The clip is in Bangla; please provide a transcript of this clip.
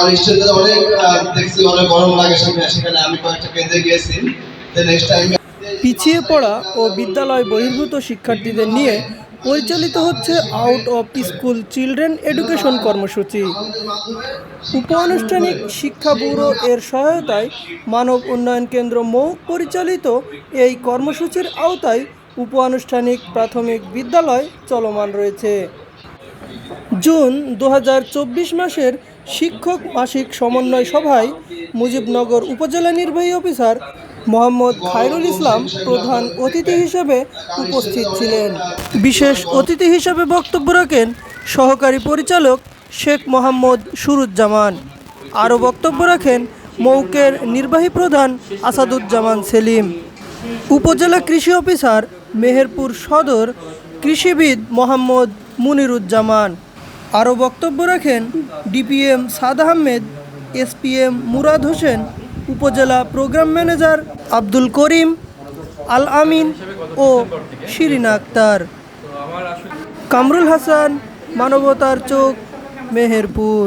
পিছিয়ে পড়া ও বিদ্যালয় বহির্ভূত শিক্ষার্থীদের নিয়ে পরিচালিত হচ্ছে out of school children education কর্মসূচি। উপ আনুষ্ঠানিক শিক্ষা ব্যুরো এর সহায়তায় মানব উন্নয়ন কেন্দ্র মৌক পরিচালিত এই কর্মসূচির আওতায় উপ আনুষ্ঠানিক প্রাথমিক বিদ্যালয় চলমান রয়েছে। জুন দু হাজার চব্বিশ মাসের শিক্ষক মাসিক সমন্বয় সভায় মুজিবনগর উপজেলা নির্বাহী অফিসার মোহাম্মদ খায়রুল ইসলাম প্রধান অতিথি হিসেবে উপস্থিত ছিলেন। বিশেষ অতিথি হিসেবে বক্তব্য রাখেন সহকারী পরিচালক শেখ মোহাম্মদ সুরুজ্জামান। আরও বক্তব্য রাখেন মৌকের নির্বাহী প্রধান আসাদুজ্জামান সেলিম। উপজেলা কৃষি অফিসার মেহেরপুর সদর কৃষিবিদ মোহাম্মদ মুনিরুজ্জামান। আরও বক্তব্য রাখেন DPM Saad Ahmed, SPM Murad Hossain, upazila program manager Abdul Karim, Al Amin ও শিরিন আক্তার। কামরুল হাসান, মানবতার চোখ, মেহেরপুর।